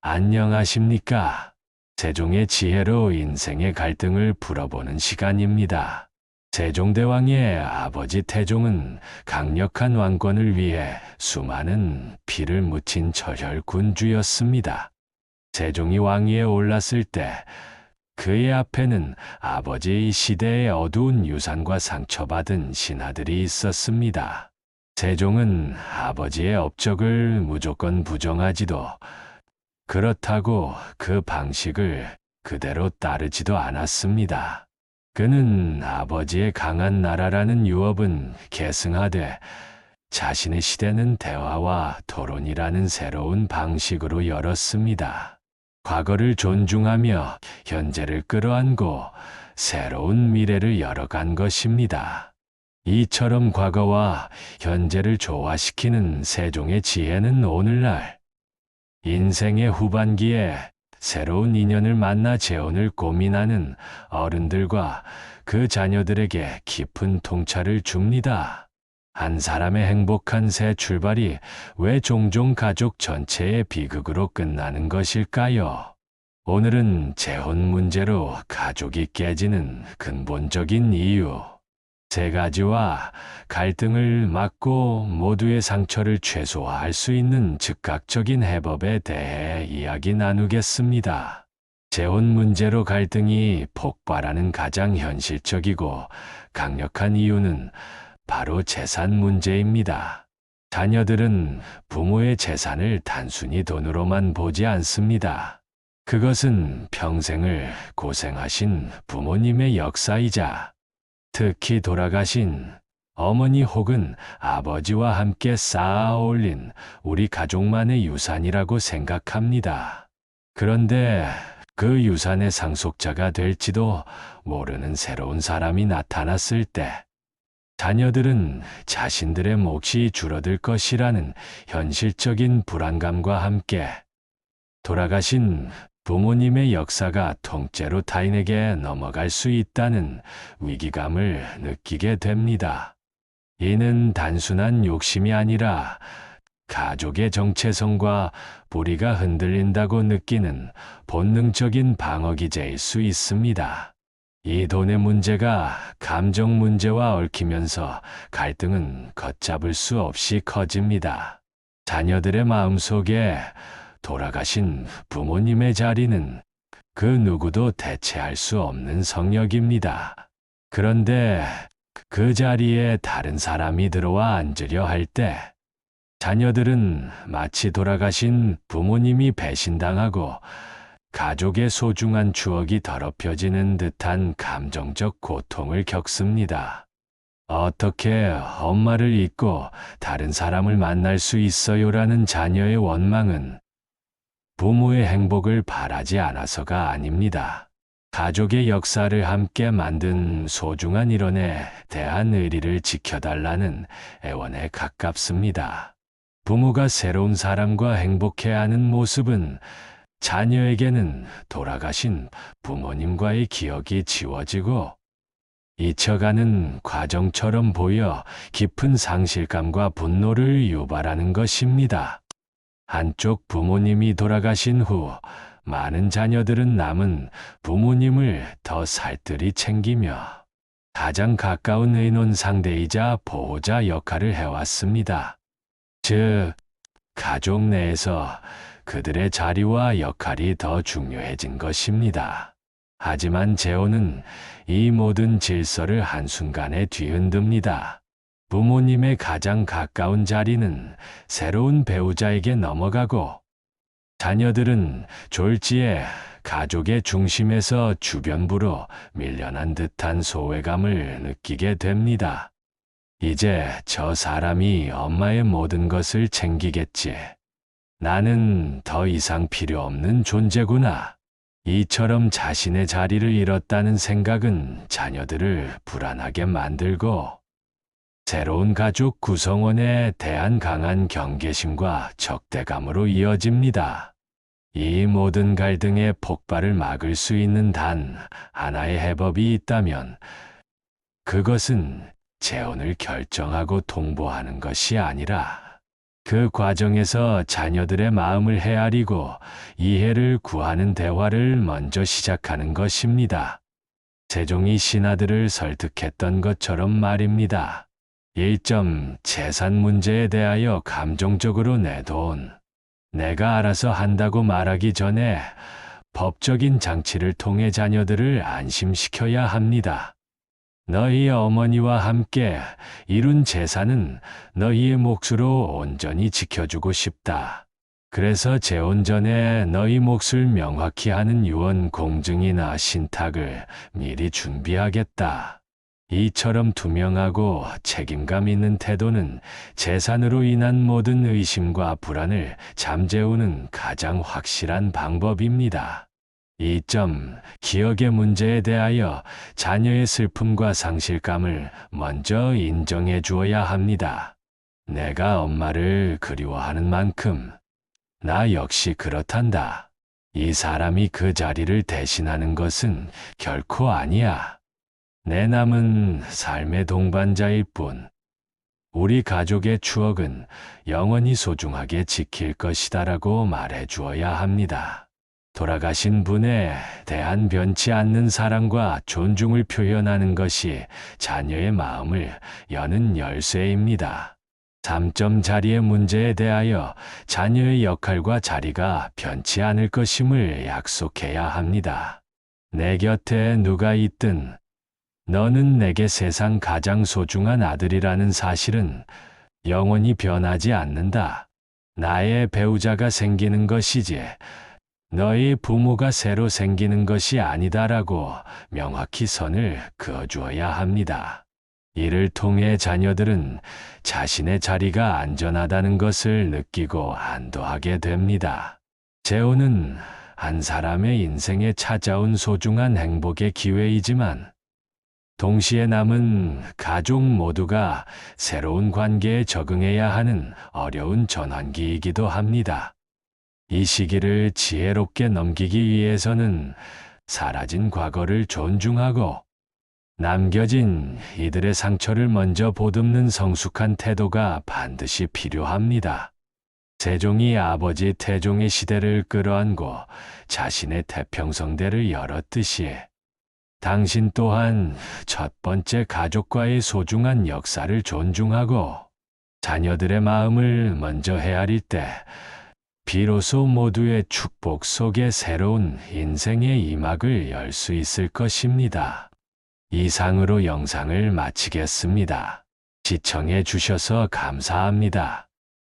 안녕하십니까. 세종의 지혜로 인생의 갈등을 풀어보는 시간입니다. 세종대왕의 아버지 태종은 강력한 왕권을 위해 수많은 피를 묻힌 처혈 군주였습니다. 세종이 왕위에 올랐을 때 그의 앞에는 아버지 시대의 어두운 유산과 상처받은 신하들이 있었습니다. 세종은 아버지의 업적을 무조건 부정하지도 그렇다고 그 방식을 그대로 따르지도 않았습니다. 그는 아버지의 강한 나라라는 유업은 계승하되 자신의 시대는 대화와 토론이라는 새로운 방식으로 열었습니다. 과거를 존중하며 현재를 끌어안고 새로운 미래를 열어간 것입니다. 이처럼 과거와 현재를 조화시키는 세종의 지혜는 오늘날 인생의 후반기에 새로운 인연을 만나 재혼을 고민하는 어른들과 그 자녀들에게 깊은 통찰을 줍니다. 한 사람의 행복한 새 출발이 왜 종종 가족 전체의 비극으로 끝나는 것일까요? 오늘은 재혼 문제로 가족이 깨지는 근본적인 이유, 세 가지와 갈등을 막고 모두의 상처를 최소화할 수 있는 즉각적인 해법에 대해 이야기 나누겠습니다. 재혼 문제로 갈등이 폭발하는 가장 현실적이고 강력한 이유는 바로 재산 문제입니다. 자녀들은 부모의 재산을 단순히 돈으로만 보지 않습니다. 그것은 평생을 고생하신 부모님의 역사이자 특히 돌아가신 어머니 혹은 아버지와 함께 쌓아 올린 우리 가족만의 유산이라고 생각합니다. 그런데 그 유산의 상속자가 될지도 모르는 새로운 사람이 나타났을 때 자녀들은 자신들의 몫이 줄어들 것이라는 현실적인 불안감과 함께 돌아가신 부모님의 역사가 통째로 타인에게 넘어갈 수 있다는 위기감을 느끼게 됩니다. 이는 단순한 욕심이 아니라 가족의 정체성과 뿌리가 흔들린다고 느끼는 본능적인 방어 기제일 수 있습니다. 이 돈의 문제가 감정 문제와 얽히면서 갈등은 걷잡을 수 없이 커집니다. 자녀들의 마음속에 돌아가신 부모님의 자리는 그 누구도 대체할 수 없는 성역입니다. 그런데 그 자리에 다른 사람이 들어와 앉으려 할 때 자녀들은 마치 돌아가신 부모님이 배신당하고 가족의 소중한 추억이 더럽혀지는 듯한 감정적 고통을 겪습니다. 어떻게 엄마를 잊고 다른 사람을 만날 수 있어요라는 자녀의 원망은 부모의 행복을 바라지 않아서가 아닙니다. 가족의 역사를 함께 만든 소중한 일원에 대한 의리를 지켜달라는 애원에 가깝습니다. 부모가 새로운 사람과 행복해하는 모습은 자녀에게는 돌아가신 부모님과의 기억이 지워지고 잊혀가는 과정처럼 보여 깊은 상실감과 분노를 유발하는 것입니다. 한쪽 부모님이 돌아가신 후 많은 자녀들은 남은 부모님을 더 살뜰히 챙기며 가장 가까운 의논 상대이자 보호자 역할을 해왔습니다. 즉, 가족 내에서 그들의 자리와 역할이 더 중요해진 것입니다. 하지만 재혼은 이 모든 질서를 한순간에 뒤흔듭니다. 부모님의 가장 가까운 자리는 새로운 배우자에게 넘어가고 자녀들은 졸지에 가족의 중심에서 주변부로 밀려난 듯한 소외감을 느끼게 됩니다. 이제 저 사람이 엄마의 모든 것을 챙기겠지. 나는 더 이상 필요 없는 존재구나. 이처럼 자신의 자리를 잃었다는 생각은 자녀들을 불안하게 만들고 새로운 가족 구성원에 대한 강한 경계심과 적대감으로 이어집니다. 이 모든 갈등의 폭발을 막을 수 있는 단 하나의 해법이 있다면 그것은 재혼을 결정하고 통보하는 것이 아니라 그 과정에서 자녀들의 마음을 헤아리고 이해를 구하는 대화를 먼저 시작하는 것입니다. 세종이 신하들을 설득했던 것처럼 말입니다. 1점 재산 문제에 대하여 감정적으로 내돈. 내가 알아서 한다고 말하기 전에 법적인 장치를 통해 자녀들을 안심시켜야 합니다. 너희 어머니와 함께 이룬 재산은 너희의 몫으로 온전히 지켜주고 싶다. 그래서 재혼 전에 너희 몫을 명확히 하는 유언 공증이나 신탁을 미리 준비하겠다. 이처럼 투명하고 책임감 있는 태도는 재산으로 인한 모든 의심과 불안을 잠재우는 가장 확실한 방법입니다. 2점 기억의 문제에 대하여 자녀의 슬픔과 상실감을 먼저 인정해 주어야 합니다. 내가 엄마를 그리워하는 만큼 나 역시 그렇단다. 이 사람이 그 자리를 대신하는 것은 결코 아니야. 내 남은 삶의 동반자일 뿐. 우리 가족의 추억은 영원히 소중하게 지킬 것이다라고 말해 주어야 합니다. 돌아가신 분에 대한 변치 않는 사랑과 존중을 표현하는 것이 자녀의 마음을 여는 열쇠입니다. 3점 자리의 문제에 대하여 자녀의 역할과 자리가 변치 않을 것임을 약속해야 합니다. 내 곁에 누가 있든 너는 내게 세상 가장 소중한 아들이라는 사실은 영원히 변하지 않는다. 나의 배우자가 생기는 것이지 너희 부모가 새로 생기는 것이 아니다라고 명확히 선을 그어주어야 합니다. 이를 통해 자녀들은 자신의 자리가 안전하다는 것을 느끼고 안도하게 됩니다. 재혼은 한 사람의 인생에 찾아온 소중한 행복의 기회이지만 동시에 남은 가족 모두가 새로운 관계에 적응해야 하는 어려운 전환기이기도 합니다. 이 시기를 지혜롭게 넘기기 위해서는 사라진 과거를 존중하고 남겨진 이들의 상처를 먼저 보듬는 성숙한 태도가 반드시 필요합니다. 세종이 아버지 태종의 시대를 끌어안고 자신의 태평성대를 열었듯이 당신 또한 첫 번째 가족과의 소중한 역사를 존중하고 자녀들의 마음을 먼저 헤아릴 때 비로소 모두의 축복 속에 새로운 인생의 이막을 열 수 있을 것입니다. 이상으로 영상을 마치겠습니다. 시청해 주셔서 감사합니다.